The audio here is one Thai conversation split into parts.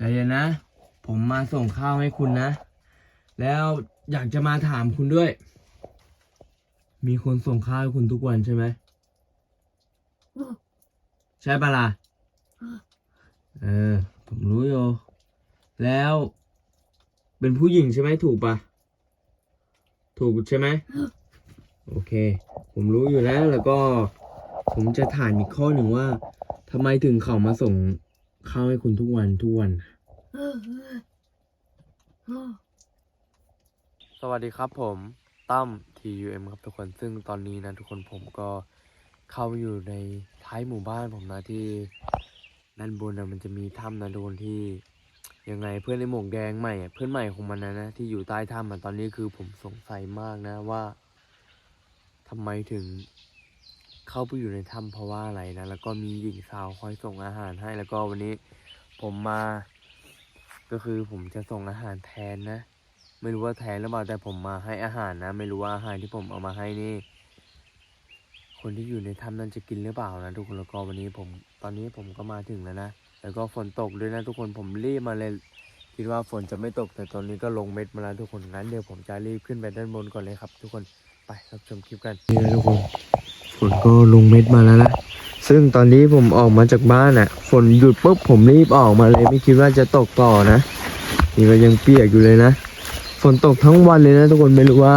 ใจเย็นนะ ผมมาส่งข้าวให้คุณนะ แล้วอยากจะมาถามคุณด้วย มีคนส่งข้าวให้คุณทุกวันใช่ไหม ใช่ปะล่ะ เออ ผมรู้อยู่แล้ว เป็นผู้หญิงใช่ไหมถูกปะถูกใช่ไหม โอเค ผมรู้อยู่แล้วแล้วก็ ผมจะถามอีกข้อหนึ่งว่าทำไมถึงเขามาส่ง ข้าวให้คุณทุกวันทุกวัน สวัสดีครับผมตั้ม TUM ครับทุกคน ซึ่งตอนนี้นะทุกคนผมก็เข้าอยู่ในท้ายหมู่บ้านผมนะที่ด้านบนนะมันจะมีถ้ำนะทุกคนที่ยังไงเพื่อนในหมวกแดงใหม่อะเพื่อนใหม่ของมันนะนะที่อยู่ใต้ถ้ำอะตอนนี้คือผมสงสัยมากนะว่าทำไมถึง เข้าไปอยู่ในถ้ำเพราะว่าอะไรนะ แล้วก็มีหญิงสาวคอยส่งอาหารให้ แล้วก็วันนี้ผมมา ก็คือผมจะส่งอาหารแทนนะ ไม่รู้ว่าแทนหรือเปล่าแต่ผมมาให้อาหารนะ ไม่รู้ว่าอาหารที่ผมเอามาให้นี่ คนที่อยู่ในถ้ำนั้นจะกินหรือเปล่านะทุกคนแล้วก็วันนี้ผม ตอนนี้ผมก็มาถึงแล้วนะ แล้วก็ฝนตกด้วยนะทุกคน ผมรีบมาเลย คิดว่าฝนจะไม่ตก แต่ตอนนี้ก็ลงเม็ดมาแล้วทุกคน งั้นเดี๋ยวผมจะรีบขึ้นไปด้านบนก่อนเลยครับ ทุกคน ไปรับชมคลิปกันนี่นะทุกคน ฝนก็ลงเม็ดมาแล้วนะซึ่งตอนนี้ผมออกมาจากบ้านอะ ฝนหยุดปุ๊บผมรีบออกมาเลยไม่คิดว่าจะตกต่อนะนี่ก็ยังเปียกอยู่เลยนะฝนตกทั้งวันเลยนะทุกคนไม่รู้ว่า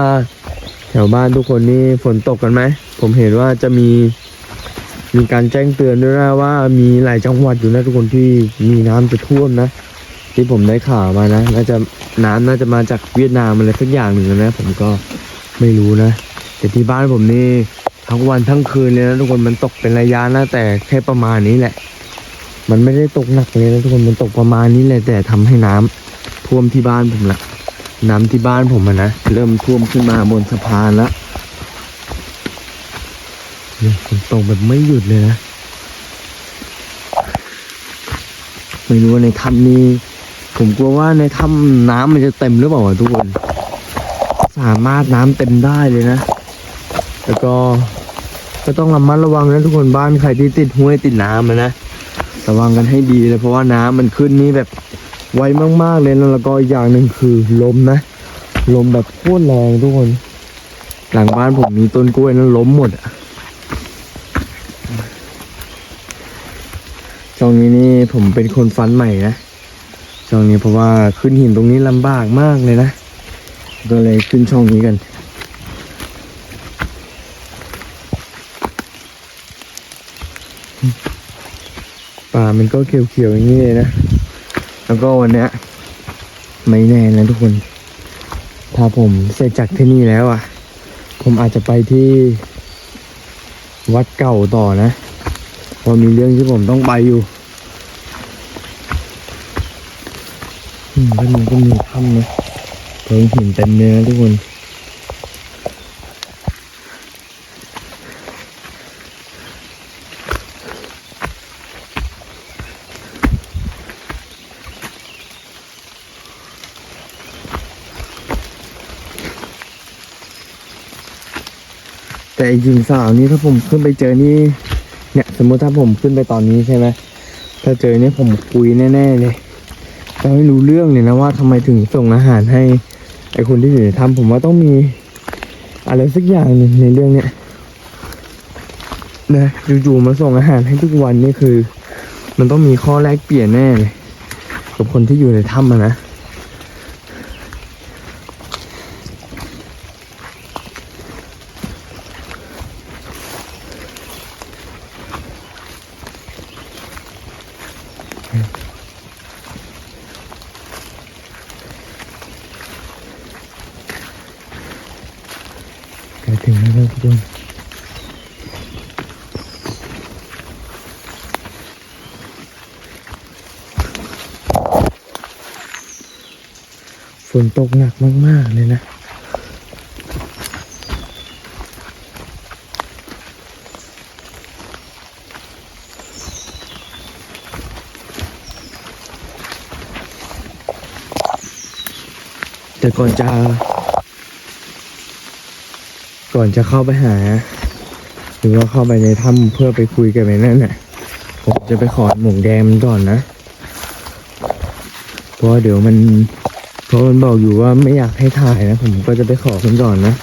แถวบ้านทุกคนนี่ฝนตกกันไหมผมเห็นว่าจะมี มีการแจ้งเตือนด้วยนะว่ามีหลายจังหวัดอยู่นะทุกคนที่มีน้ำจะท่วมนะที่ผมได้ข่าวมานะน่าจะน้ำน่าจะมาจากเวียดนามอะไรสักอย่างหนึ่งนะ ผมก็ไม่รู้นะแต่ที่บ้านผมนี่ ทั้งวันทั้งคืนเลยนะทุกคนมันตกเป็นระยะนะแต่แค่ประมาณนี้แหละ มันไม่ได้ตกหนักเลยนะทุกคนมันตกประมาณนี้แหละแต่ทำให้น้ำท่วมที่บ้านผมละน้ำที่บ้านผมนะเริ่มท่วมขึ้นมาบนสะพานล้วเนี่ฝนตกแบบไม่หยุดเลยนะไม่รู้ว่าในถ้ำนี้ผมกลัวว่าในถ้ำน้ำมันจะเต็มหรือเปล่าทุกคน สามารถน้ำเต็มได้เลยนะ แล้วก็ ก็ต้องระมัดระวังนะทุกคนบ้านใครที่ติดห้วยติดน้ำนะระวังกันให้ดีเลยเพราะว่าน้ำมันขึ้นนี่แบบไวมากๆเลยแล้วก็อีกอย่างหนึ่งคือลมนะ ลมแบบโคตรแรงทุกคน หลังบ้านผมมีต้นกล้วยนั้นล้มหมดอะช่องนี้นี่ผมเป็นคนฟันใหม่นะช่องนี้เพราะว่าขึ้นหินตรงนี้ลำบากมากเลยนะ ก็เลยขึ้นช่องนี้กัน ป่ามันก็เขียวๆอย่างนี้เลยนะ แล้วก็วันเนี้ยไม่แน่นะทุกคน ถ้าผมเสร็จจากที่นี่แล้วอะ ผมอาจจะไปที่วัดเก่าต่อนะเพราะมีเรื่องที่ผมต้องไปอยู่อืมด้านนี้ก็มีถ้ำนะเพิงหินเต็มเนื้อทุกคน แต่หญิงสาวนี่ถ้าผมขึ้นไปเจอนี่เนี่ย สมมติถ้าผมขึ้นไปตอนนี้ใช่ไหมถ้าเจอเนี่ยผมคุยแน่ๆเลยจะไม่รู้เรื่องเลยนะว่าทำไมถึงส่งอาหารให้ไอ้คนที่อยู่ในถ้ำผมว่าต้องมีอะไรสักอย่างหนึ่งในเรื่องเนี้ยนะจู่ๆมาส่งอาหารให้ทุกวันนี่คือ มันต้องมีข้อแลกเปลี่ยนแน่เลยกับคนที่อยู่ในถ้ำนะ ใกล้ถึงแล้วครับทุกคนฝนตกหนักมาก ๆ เลยนะ แต่ก่อนจะ ก่อนจะเข้าไปหา หรือว่าเข้าไปในถ้ำเพื่อไปคุยกับไอ้นั่นน่ะ ผมจะไปขอหมวกแดงมันก่อนนะ เพราะเดี๋ยวมัน เพราะมันบอกอยู่ว่าไม่อยากให้ถ่ายนะ ผมก็จะไปขอมันก่อนนะ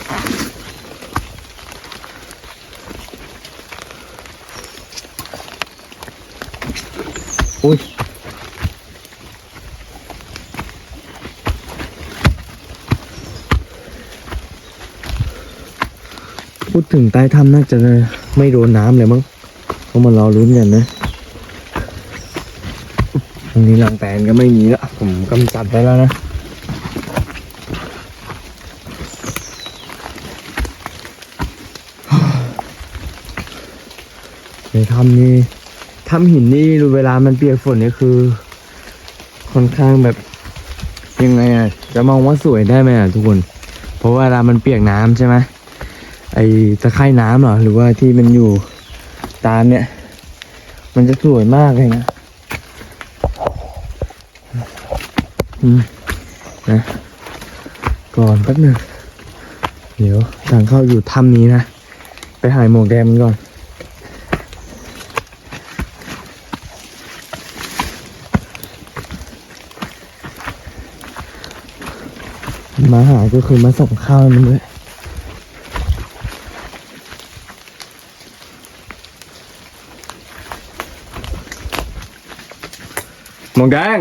อุ้ย พูดถึงใต้ถ้ำน่าจะไม่โดนน้ำเลยมั้งเพราะมันรอลุ้นกันนะตรงนี้รังแตนก็ไม่มีละผมกำจัดไปแล้วนะในถ้ำนี่ถ้ำหินนี่ดูเวลามันเปียกฝนนี่คือ ค่อนข้างแบบยังไงอะ จะมองว่าสวยได้ไหมอะทุกคน เพราะว่าเวลามันเปียกน้ำใช่ไหม ไอตะไคร่น้ำเหรอหรือว่าที่มันอยู่ตามเนี่ย มันจะสวยมากเลยนะอืมนะก่อนแป๊บหนึงเดี๋ยวทางเข้าอยู่ถ้ำนี้นะไปหายหมวกแดงมันก่อนมาหาก็คือมาส่งข้าวมันด้วย หมวก แดง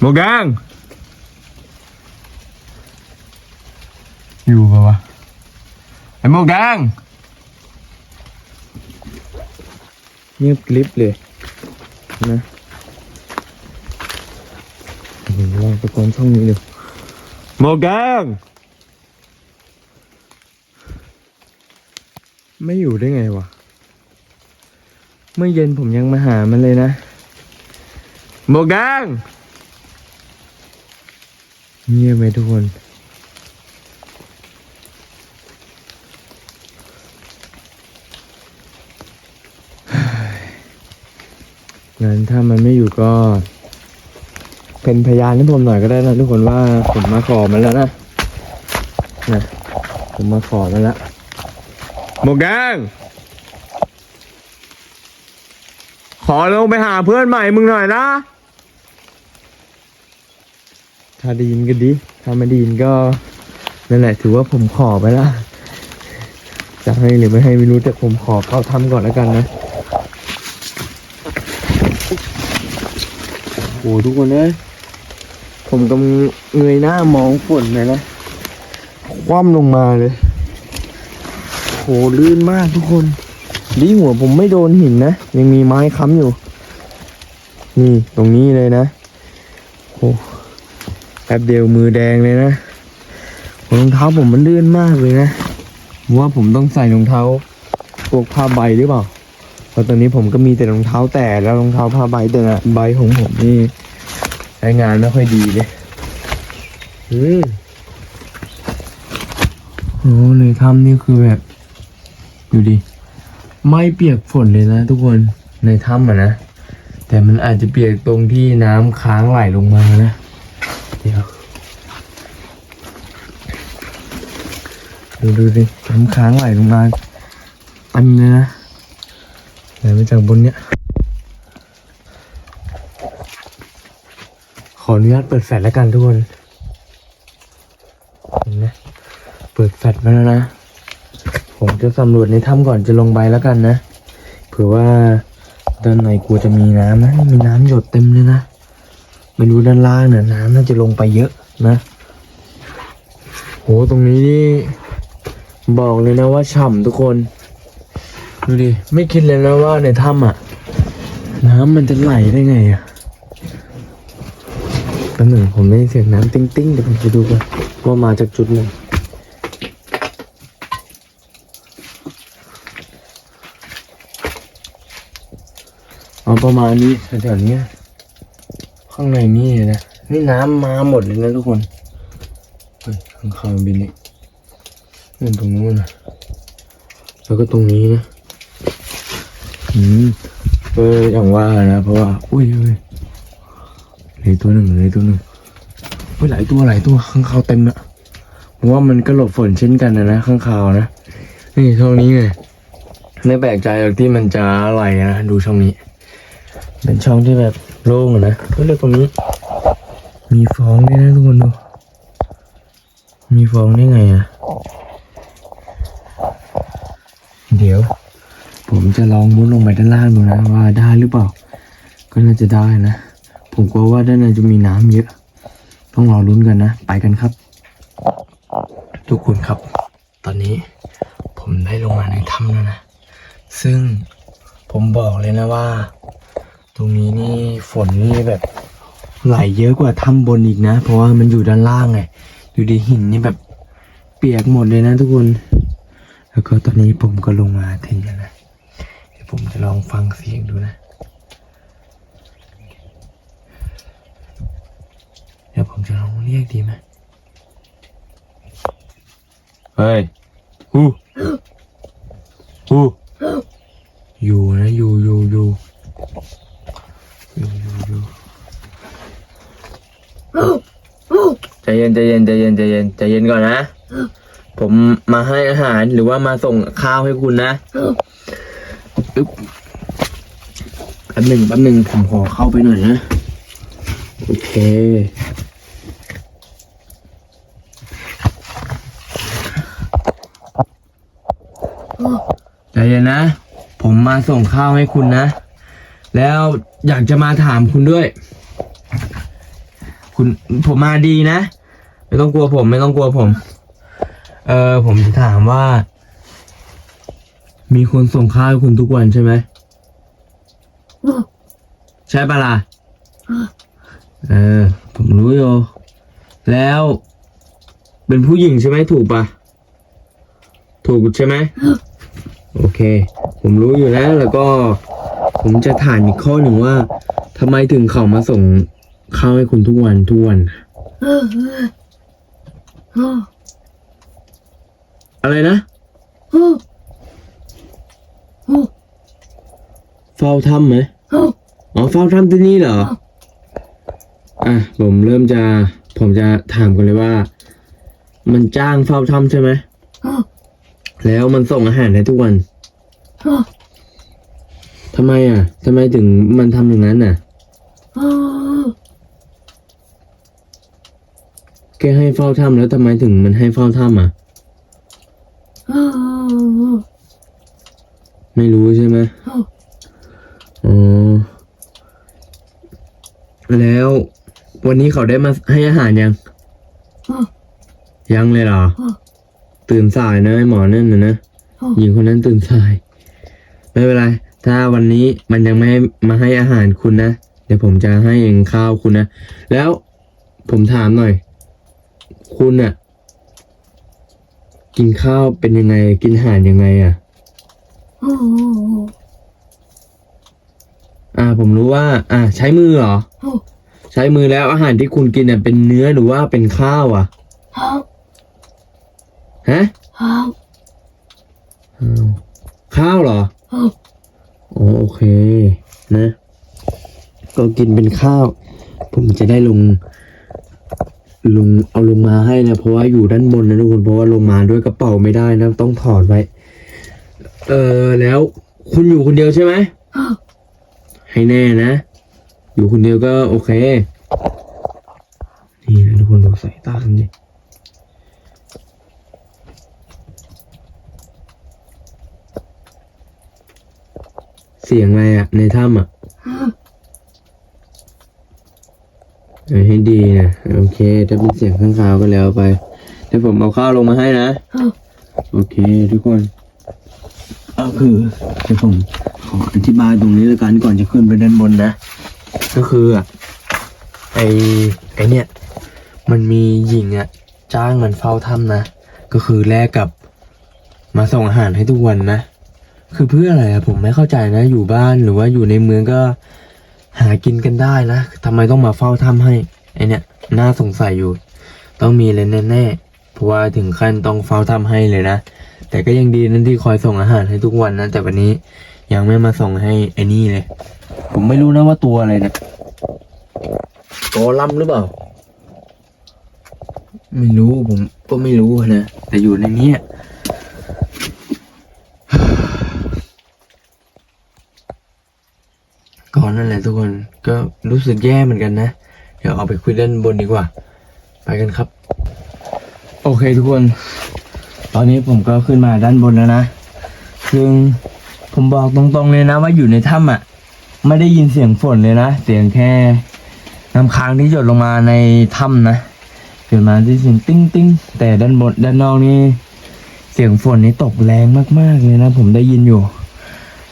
หมวกแดงอยู่ปะวะไอ้หมวกแดงเงียบกริบเลยนะเดี๋ยวลองตะโกนช่องนี้ดูหมวกแดงไม่อยู่ได้ไงวะเมื่อเย็นผมยังมาหามันเลยนะหมวกแดงเงียบไหมทุกคนงั้นถ้ามันไม่อยู่ก็ เป็นพยานให้ผมหน่อยก็ได้นะทุกคนว่าผมมาขอมันแล้วนะนะผมมาขอมันแล้วหมวกแดง ข อลงไปหาเพื่อนใหม่มึงหน่อยนะ ถ้าไดีนก็ดี ถ้าไม่ไดีนก็นั่นแหละถือว่าผมขอไปละ จะให้หรือไม่ให้ไม่รู้แต่ผมขอเข้าทำก่อนแล้วกันนะโอ้ทุกคนเอ้ยผมกำลังเงยหน้ามองฝนเลยนะคว่ำลงมาเลยโหลื่นมากทุกคน ดีหัวผมไม่โดนหินนะ ยังมีไม้ค้ำอยู่ นี่ตรงนี้เลยนะโอ้แป๊บเดียวมือแดงเลยนะรองเท้าผมมันลื่นมากเลยนะว่าผมต้องใส่รองเท้าพวกผ้าใบหรือเปล่าเพราะตอนนี้ผมก็มีแต่รองเท้าแตะแล้วรองเท้าผ้าใบแต่ละใบของผมนี่ใช้งานไม่ค่อยดีเลยอืมโอ้ในถ้ำนี่คือแบบ ดูดิ ไม่เปียกฝนเลยนะทุกคนในถ้ำอะนะ แต่มันอาจจะเปียกตรงที่น้ำค้างไหลลงมานะ เดี๋ยว ดูดูดิน้ำค้างไหลลงมาเต็มเลยนะไหลมาจากบนเนี้ย ขออนุญาตเปิดแฟลชแล้วกันทุกคน เห็นไหมเปิดแฟลชมาแล้วนะ ผมจะสำรวจในถ้ำก่อนจะลงไปแล้วกันนะ เผื่อว่าด้านในกลัวจะมีน้ำนะ มีน้ำหยดเต็มเลยนะ ไม่รู้ด้านล่างเนี่ยน้ำน่าจะลงไปเยอะนะ โห ตรงนี้นี่บอกเลยนะว่าฉ่ำทุกคน ดูดิ ไม่คิดเลยนะว่าในถ้ำอะ น้ำมันจะไหลได้ไงอะแป๊บหนึ่งผมได้เสียงน้ำติ้งติ้งๆเดี๋ยวผมจะดูกันว่ามาจากจุดไหน เอา ประมาณนี้แถวๆนี้ข้างในนี่นะนี่น้ำมาหมดเลยนะทุกคนเฮ้ยข้างคาวบินนี่นี่ตรงนู้นนะแล้วก็ตรงนี้นะอืมเอออย่างว่านะ เพราะว่าอุ้ยอุ้ยเหลยตัวหนึ่งเหลยตัวหนึ่งเฮ้ยหลายตัวหลายตัวข้างคาวเต็มอะผมว่ามันก็หลบฝนเช่นกันนะนะข้างคาวนะนี่ช่องนี้ไงไม่แปลกใจหรอกที่มันจะไหลนะดูช่องนี้ เป็นช่องที่แบบโล่งอะนะเฮ้ยแล้วตรงนี้ มีฟองด้วยนะทุกคนดู มีฟองได้ไงอะ เดี๋ยว ผมจะลองมุดลงไปด้านล่างดูนะว่าได้หรือเปล่า ก็น่าจะได้นะ ผมกลัวว่าด้านในจะมีน้ำเยอะ ต้องรอลุ้นกันนะ ไปกันครับ ทุกคนครับ ตอนนี้ผมได้ลงมาในถ้ำแล้วนะ ซึ่งผมบอกเลยนะว่า ตรงนี้นี่ฝนนี่แบบไหลเยอะกว่าถ้ำบนอีกนะ เพราะว่ามันอยู่ด้านล่างไงอยู่ดีหินนี่แบบเปียกหมดเลยนะทุกคน แล้วก็ตอนนี้ผมก็ลงมาถึงแล้วนะเดี๋ยวผมจะลองฟังเสียงดูนะ เดี๋ยวผมจะลองเรียกดีไหมเฮ้ยฮู้ นใจเย็นใจเย็นใจเย็นใจเย็นก่อนนะ ผมมาให้อาหารหรือว่ามาส่งข้าวให้คุณนะแป๊บหนึ่งแป๊บหนึ่งผมขอเข้าไปหน่อยนะ โอเคใจเย็นนะ ผมมาส่งข้าวให้คุณนะ แล้วอยากจะมาถามคุณด้วย คุณผมมาดีนะ ไม่ต้องกลัวผม ไม่ต้องกลัวผม เออผมจะถามว่า มีคนส่งข้าวให้คุณทุกวันใช่ไหมใช่ปะล่ะเออ ผมรู้อยู่แล้ว เป็นผู้หญิงใช่ไหมถูกปะถูกใช่ไหมโอเค ผมรู้อยู่แล้วแล้วก็ ผมจะถามอีกข้อหนึ่งว่าทำไมถึงเขามาส่งข้าวให้คุณทุกวันทุกวัน อะไรนะเฝ้าถ้ำไหมอ๋อเฝ้าถ้ำที่นี่เหรอ อะ ผมเริ่มจะ ผมจะถามกันเลยว่า มันจ้างเฝ้าถ้ำใช่ไหม แล้วมันส่งอาหารให้ทุกวันทำไมอะทำไมถึงมันทำอย่างนั้นอะ แกให้เฝ้าถ้ำแล้วทำไมถึงมันให้เฝ้าถ้ำอะ ไม่รู้ใช่ไหมอ๋อ แล้ววันนี้เขาได้มาให้อาหารยัง ยังเลยเหรอ ตื่นสายนะไอ้หมอนั่นนะนะหญิงคนนั้นตื่นสาย ไม่เป็นไร ถ้าวันนี้มันยังไม่มาให้อาหารคุณนะ เดี๋ยวผมจะให้เองข้าวคุณนะ แล้วผมถามหน่อย คุณอะกินข้าวเป็นยังไง กินอาหารยังไงอะอ่า ผมรู้ว่า อ่า ใช้มือเหรอใช้มือแล้วอาหารที่คุณกินเนี่ยเป็นเนื้อหรือว่าเป็นข้าวอะฮะอ้าวข้าวเหรออ๋อโอเค นะ ก็กินเป็นข้าว ผมจะได้ลง ลงเอาลงมาให้นะเพราะว่าอยู่ด้านบนนะทุกคนเพราะว่าลงมาด้วยกระเป๋าไม่ได้นะต้องถอดไว้ เออแล้วคุณอยู่คนเดียวใช่ไหมให้แน่นะ อยู่คนเดียวก็โอเค นี่นะทุกคนดูสายตากันดิเสียงอะไรอะในถ้ำอะเออ ให้ดีนะโอเคถ้าเป็นเสียงข้างคาวก็แล้วไปเดี๋ยวผมเอาข้าวลงมาให้นะ โอเคทุกคนก็คือเดี๋ยวผมขออธิบายตรงนี้แล้วกันก่อนจะขึ้นไปด้านบนนะ ก็คืออะไอไอเนี่ย มันมีหญิงอะจ้างมันเฝ้าถ้ำนะ ก็คือแลกกับมาส่งอาหารให้ทุกวันนะ คือเพื่ออะไรอะผมไม่เข้าใจนะ อยู่บ้านหรือว่าอยู่ในเมืองก็ หากินกันได้นะทำไมต้องมาเฝ้าถ้ำให้ไอเนี่ยน่าสงสัยอยู่ ต้องมีเลยแน่ๆเพราะว่าถึงขั้นต้องเฝ้าถ้ำให้เลยนะแต่ก็ยังดีนั่นที่คอยส่งอาหารให้ทุกวันนะแต่วันนี้ยังไม่มาส่งให้ไอ้นี่เลย ผมไม่รู้นะว่าตัวอะไรนะกอลัมหรือเปล่า ไม่รู้ผมก็ไม่รู้นะแต่อยู่ในเนี้ ก่อนนั่นแหละทุกคนก็รู้สึกแย่เหมือนกันนะ เดี๋ยวเอาไปคุยด้านบนดีกว่า ไปกันครับ โอเคทุกคน ตอนนี้ผมก็ขึ้นมาด้านบนแล้วนะซึ่งผมบอกตรงๆเลยนะ ว่าอยู่ในถ้ำอะ ไม่ได้ยินเสียงฝนเลยนะ เสียงแค่น้ำค้างที่หยดลงมาในถ้ำนะเกิดมาที่เสียงติ้งติ้งแต่ด้านบนด้านนอกนี่เสียงฝนนี่ตกแรงมากๆเลยนะ ผมได้ยินอยู่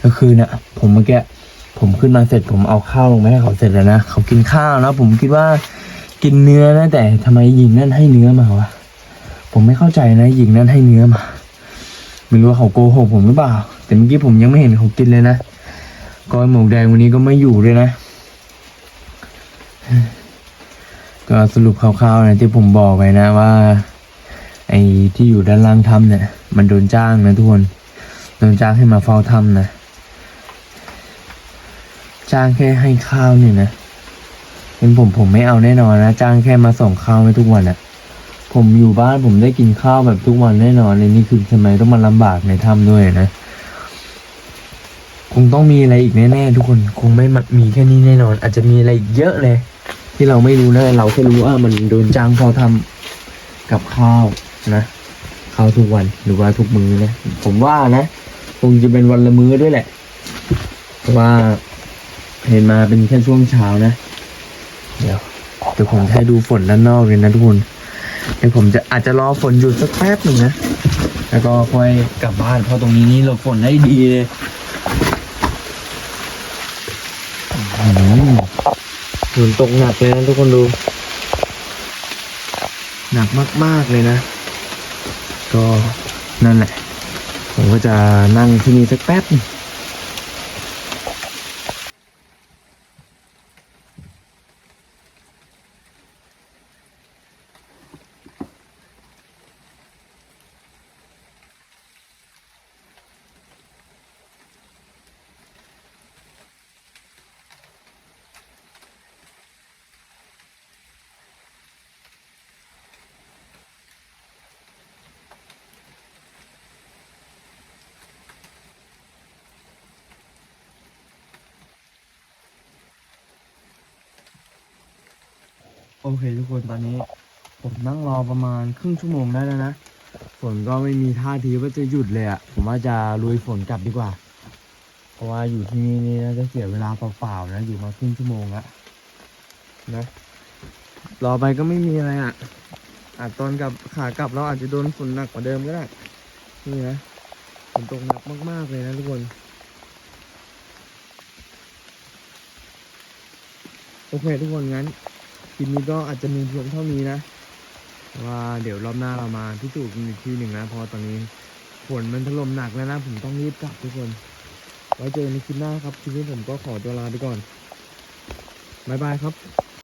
ก็คือนะ่ะ ผมเมื่อกี้ ผมขึ้นมาเสร็จผมเอาข้าวลงไปให้เขาเสร็จแล้วนะเขากินข้าวนะผมคิดว่ากินเนื้อนะแต่ทำไมหญิงนั่นให้เนื้อมาวะผมไม่เข้าใจนะหญิงนั่นให้เนื้อมาไม่รู้ว่าเขาโกหกผมหรือเปล่า แต่เมื่อกี้ผมยังไม่เห็นเขากินเลยนะก้อยหมูแดงวันนี้ก็ไม่อยู่ด้วยนะ ก็สรุปคร่าวๆนะที่ผมบอกไปนะว่า ไอ้ที่อยู่ด้านล่างถ้ำเนี่ย มันโดนจ้างนะทุกคนโดนจ้างให้มาเฝ้าถ้ำนะ จ้างแค่ให้ข้าวเนี่ยนะเป็นผมผมไม่เอาแน่นอนนะจ้างแค่มาส่งข้าวให้ทุกวันอะผมอยู่บ้านผมได้กินข้าวแบบทุกวันแน่นอนเลยนี่คือทำไมต้องมาลำบากในถ้ำด้วยนะคงต้องมีอะไรอีกแน่ๆทุกคนคงไม่มีแค่นี้แน่นอน อาจจะมีอะไรอีกเยอะเลย ที่เราไม่รู้นะเราแค่รู้ว่ามันโดนจ้างพอทำกับข้าวนะข้าวทุกวันหรือว่าทุกมื้อนะผมว่านะ คงจะเป็นวันละมื้อด้วยแหละเพราะว่า เห็นมาเป็นแค่ช่วงเช้านะ เดี๋ยวเดี๋ยวผมจะให้ดูฝนด้านนอกเลยนะทุกคน เดี๋ยวผมจะอาจจะรอฝนหยุดสักแป๊บหนึ่งนะ แล้วก็ค่อยกลับบ้านเพราะตรงนี้นี่หลบฝนได้ดีเลยอื้อหือฝนตกหนักเลยนะทุกคนดู หนักมากๆเลยนะ ก็นั่นแหละ ผมก็จะนั่งที่นี่สักแป๊บหนึ่ง อเคทุกคนตอนนี้ ผมนั่งรอประมาณครึ่งชั่วโมงได้แล้วนะฝนก็ไม่มีท่าทีว่าจะหยุดเลยอะ่ะผมว่าจะลุยฝนกลับดีกว่า เพราะว่าอยู่ที่นี่นี่น่าจะเสียเวลาเปล่าๆนะอยู่มาครึ่งชั่วโมงละนะรอไปก็ไม่มีอะไรอะ่ะอาจตอนกลับขากลับเราอาจจะโดนฝนหนักกว่าเดิมก็ได้นี่นะฝนตกหนักมากๆเลยนะทุกคนโอเคทุกคนงั้น คลิปนี้ก็อาจจะมีเพียงเท่านี้นะ ว่าเดี๋ยวรอบหน้าเรามาพิสูจน์กันอีกทีหนึ่งนะ เพราะตอนนี้ฝนมันถล่มหนักแล้วนะ ผมต้องรีบกลับทุกคน ไว้เจอกันในคลิปหน้าครับ คลิปนี้ผมก็ขอตัวลาไปก่อน บ๊ายบายครับ